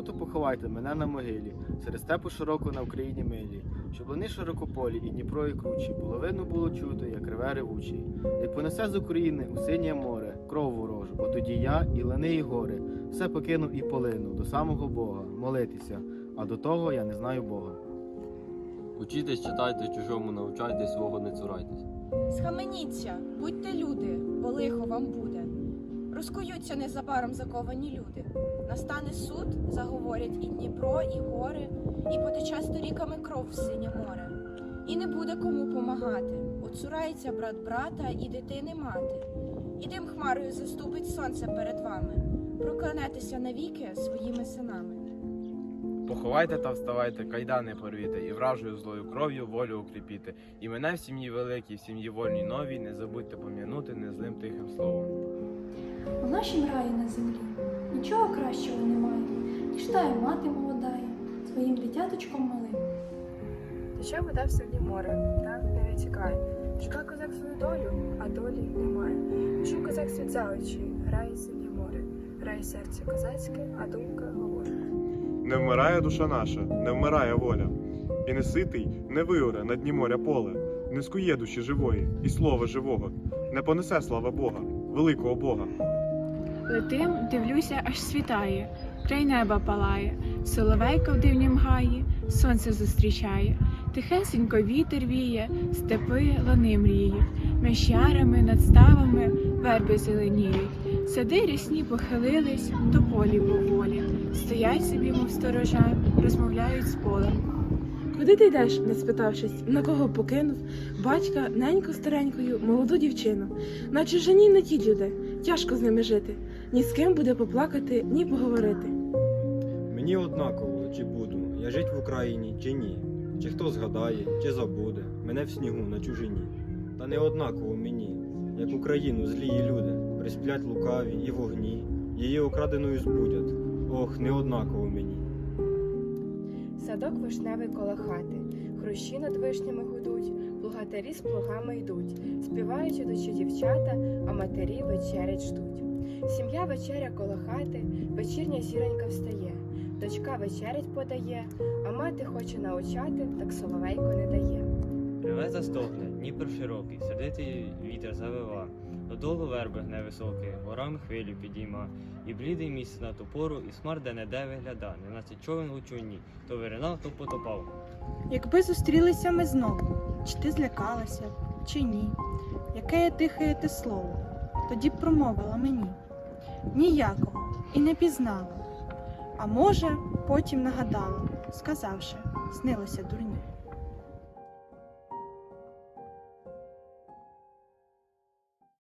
умру, то поховайте мене на могилі, серед степу широко на Україні милі, щоб вони широкополі і Дніпро і кручі, було видно було чути, як реве ревучий. Як понесе з України у синє море, кров ворожу, от тоді я і лани, і гори, все покинув і полинув до самого Бога, молитися, а до того я не знаю Бога. Учітесь, читайте, чужому навчайтесь, свого не цурайтесь. Схаменіться, будьте люди, бо лихо вам буде. Розкуються незабаром заковані люди. Настане суд, заговорять і Дніпро, і гори, і потече сторіками кров в синє море. І не буде кому помагати. Оцурається брат брата і дитини мати. І дим хмарою заступить сонце перед вами. Проклянетеся навіки своїми синами. Поховайте та вставайте, кайдани порвіте, і вражою злою кров'ю волю укріпіте. І мене в сім'ї великій, в сім'ї вольній новій, не забудьте пом'янути незлим тихим словом. У нашім раї на землі нічого кращого немає, ніж та й мати молодає своїм дитяточком малим. Тече вода в синє море, там не витікає. Шукає козак свою долю, а долі немає. Пішов козак світ за очі, грає синє море, грає серце козацьке, а думка говорить. Не вмирає душа наша, не вмирає воля. І не ситий, не виоре на дні моря поле, не скує душі живої і слова живого, не понесе слава Бога, великого Бога. Летим, дивлюся, аж світає, край неба палає, соловейко в дивнім гаї, сонце зустрічає, тихесенько вітер віє, степи лани мріють, між ярами над ставами верби зеленіють, сади рясні похилились, до полі поволі, стоять собі, мов сторожа, розмовляють з полем. Куди ти йдеш, не спитавшись, на кого покинув батька неньку старенькою, молоду дівчину. На чужині не ті люди, тяжко з ними жити. Ні з ким буде поплакати, ні поговорити. Мені однаково, чи буду я жить в Україні, чи ні, чи хто згадає, чи забуде мене в снігу на чужині. Та не однаково мені, як Україну злії люди, присплять лукаві і вогні, її окраденою збудять. Ох, не однаково мені. Садок вишневий коло хати, хрущі над вишнями гудуть, плугатарі з плугами йдуть, співають ідучі дівчата, а матері вечерять ждуть. Сім'я вечеря коло хати, вечірня зіронька встає, дочка вечерять подає, а мати хоче научати, так соловейко не дає. Реве застогне, Дніпр широкий, сердитий вітер завива, додолу верби гне високий, горами хвилю підійма, і блідий місяць на ту пору, і смар де не де вигляда, неначе човен у човні, то виринав, то потопав. Якби зустрілися ми знову, чи ти злякалася, чи ні? Яке є тихе те слово, тоді б промовила мені. Ніякого і не пізнала. А може, потім нагадала, сказавши, снилося дурні.